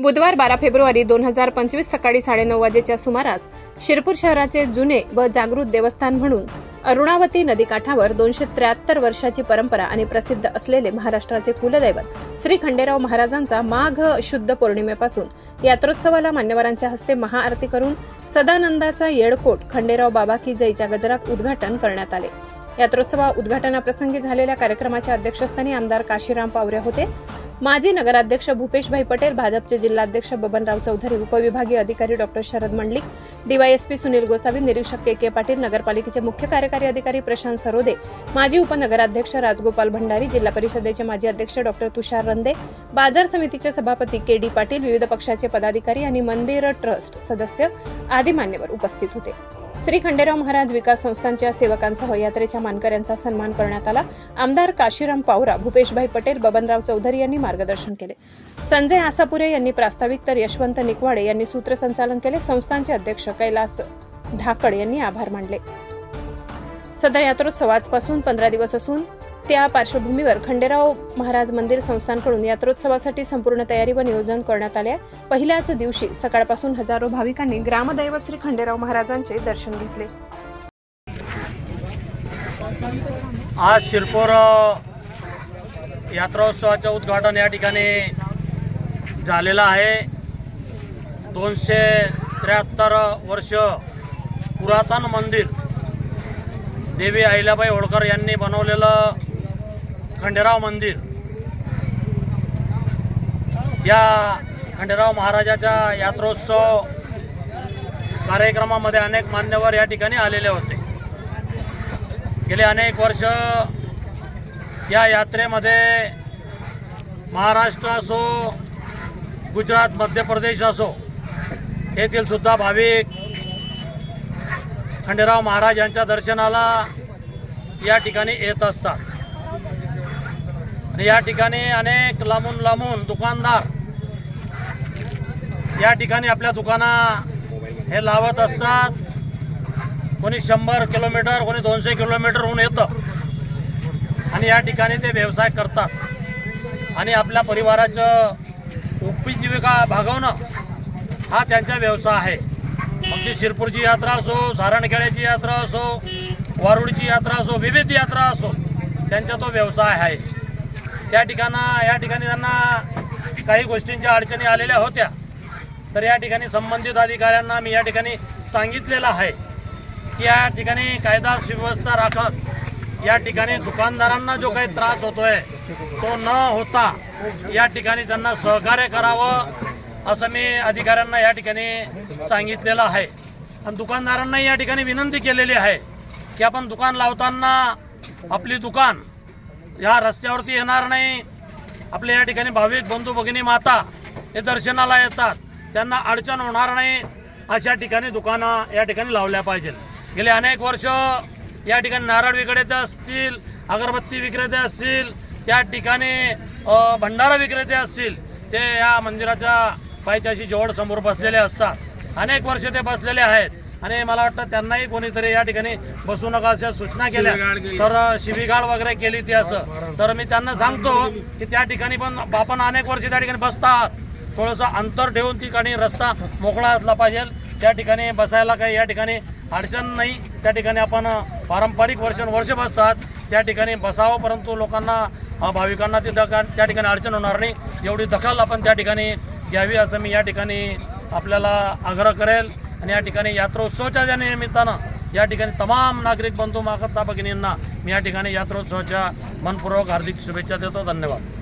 बुधवार बारा फेब्रुवारी दोन हजार पंचवीस सकाळी साडेनऊ वाजेच्या सुमारास शिरपूर शहराचे जुने व जागृत देवस्थान म्हणून अरुणावती नदीकाठावर दोनशे त्र्याहत्तर वर्षाची परंपरा आणि प्रसिद्ध असलेले महाराष्ट्राचे कुलदैवत श्री खंडेराव महाराजांचा माघ शुद्ध पौर्णिमेपासून यात्रोत्सवाला मान्यवरांच्या हस्ते महाआरती करून सदानंदाचा येळकोट खंडेराव बाबा की जयच्या गजरात उद्घाटन करण्यात आले. यात्रोत्सवा उद्घाटनाप्रसंगी झालेल्या कार्यक्रमाच्या अध्यक्षस्थानी आमदार काशीराम पावरे होते. माजी नगराध्यक्ष भूपेशभाई पटेल भाजपचे जिल्हाध्यक्ष बबनराव चौधरी उपविभागीय अधिकारी डॉक्टर शरद मंडलिक डीवायएसपी सुनील गोसावी निरीक्षक के के पाटील नगरपालिकेचे मुख्य कार्यकारी अधिकारी प्रशांत सरोदे माजी उपनगराध्यक्ष राजगोपाल भंडारी जिल्हा परिषदेचे माजी अध्यक्ष डॉक्टर तुषार रंदे बाजार समितीचे सभापती के डी पाटील विविध पक्षाचे पदाधिकारी आणि मंदिर ट्रस्ट सदस्य आदी मान्यवर उपस्थित होते. श्री खंडेराव महाराज विकास संस्थांच्या सेवकांसह यात्रेच्या मानकऱ्यांचा सन्मान करण्यात आला. आमदार काशीराम पावरा भूपेशभाई पटेल बबनराव चौधरी यांनी मार्गदर्शन केले. संजय आसापुरे यांनी प्रास्ताविक तर यशवंत निकवाडे यांनी सूत्रसंचालन केले. संस्थांचे अध्यक्ष कैलास ढाकड यांनी आभार मानले. सदर यात्रोत्सव आजपासून पंधरा दिवस असून त्या पार्श्वभूमीवर खंडेराव महाराज मंदिर संस्थांकडून यात्रोत्सवासाठी संपूर्ण तयारी व नियोजन करण्यात आले पहिल्याच दिवशी सकाळपासून हजारो भाविकांनी ग्रामदैवत श्री खंडेराव महाराजांचे दर्शन घेतले. आज शिरपूर यात्रोत्सवाचं उद्घाटन या ठिकाणी झालेलं आहे. दोनशे त्र्याहत्तर वर्ष पुरातन मंदिर देवी अहिल्याबाई होळकर यांनी बनवलेलं खंडेराव मंदिर. या खंडेराव महाराजाच्या यात्रोत्सव कार्यक्रमामध्ये अनेक मान्यवर या ठिकाणी आलेले होते. गेले अनेक वर्ष या यात्रेमध्ये महाराष्ट्र असो गुजरात मध्य प्रदेश असो येथील सुद्धा भाविक खंडेराव महाराज यांच्या दर्शनाला या ठिकाणी येत असतात. आणि या ठिकाणी अनेक लांबून लांबून दुकानदार या ठिकाणी आपल्या दुकाना हे लावत असतात. कोणी शंभर किलोमीटर कोणी दोनशे किलोमीटरहून येतं. आणि या ठिकाणी ते व्यवसाय करतात. आणि आपल्या परिवाराचं उपजीविका भागवणं हा त्यांचा व्यवसाय आहे. मग ती शिरपूरची यात्रा असो सारणखेड्याची यात्रा असो वारुडची यात्रा असो विविध यात्रा असो त्यांचा तो व्यवसाय आहे. त्या ठिकाणा या ठिकाणी त्यांना काही गोष्टींच्या अडचणी आलेल्या होत्या. तर या ठिकाणी संबंधित अधिकाऱ्यांना मी या ठिकाणी सांगितलेलं आहे की या ठिकाणी कायदा सुव्यवस्था राखत या ठिकाणी दुकानदारांना जो काही त्रास होतोय तो न होता या ठिकाणी त्यांना सहकार्य करावं असं मी अधिकाऱ्यांना या ठिकाणी सांगितलेलं आहे. आणि दुकानदारांना या ठिकाणी विनंती केलेली आहे की आपण दुकान लावताना आपली दुकान या रस्त्यावरती येणार नाही. आपल्या या ठिकाणी भाविक बंधू भगिनी माता हे दर्शनाला येतात. त्यांना अडचण होणार नाही. अशा ठिकाणी दुकानं या ठिकाणी लावल्या पाहिजेत. गेले अनेक वर्ष या ठिकाणी नारळ विक्रेते असतील अगरबत्ती विक्रेते असतील त्या ठिकाणी भंडारा विक्रेते असतील ते या मंदिराच्या पायथ्याशी जवळ समोर बसलेले असतात. अनेक वर्ष ते बसलेले आहेत. आणि मला वाटतं त्यांनाही कोणीतरी या ठिकाणी बसू नका अशा सूचना केल्या. तर शिवीगाळ वगैरे केली ती असं. तर मी त्यांना सांगतो की त्या ठिकाणी पण आपण अनेक वर्ष त्या ठिकाणी बसतात. थोडंसं अंतर ठेवून ठिकाणी रस्ता मोकळा असला पाहिजे. त्या ठिकाणी बसायला काही या ठिकाणी अडचण नाही. त्या ठिकाणी आपण पारंपरिक वर्षानुवर्ष बसतात. त्या ठिकाणी बसावं परंतु लोकांना भाविकांना तिथं त्या ठिकाणी अडचण होणार नाही. एवढी दखल आपण त्या ठिकाणी घ्यावी असं मी या ठिकाणी आपल्याला आग्रह करेल. आणि या ठिकाणी यात्रोत्सवाच्या ज्या निमित्तानं या ठिकाणी तमाम नागरिक बंधू मागता भगिनींना मी या ठिकाणी यात्रोत्सवाच्या मनपूर्वक हार्दिक शुभेच्छा देतो. धन्यवाद.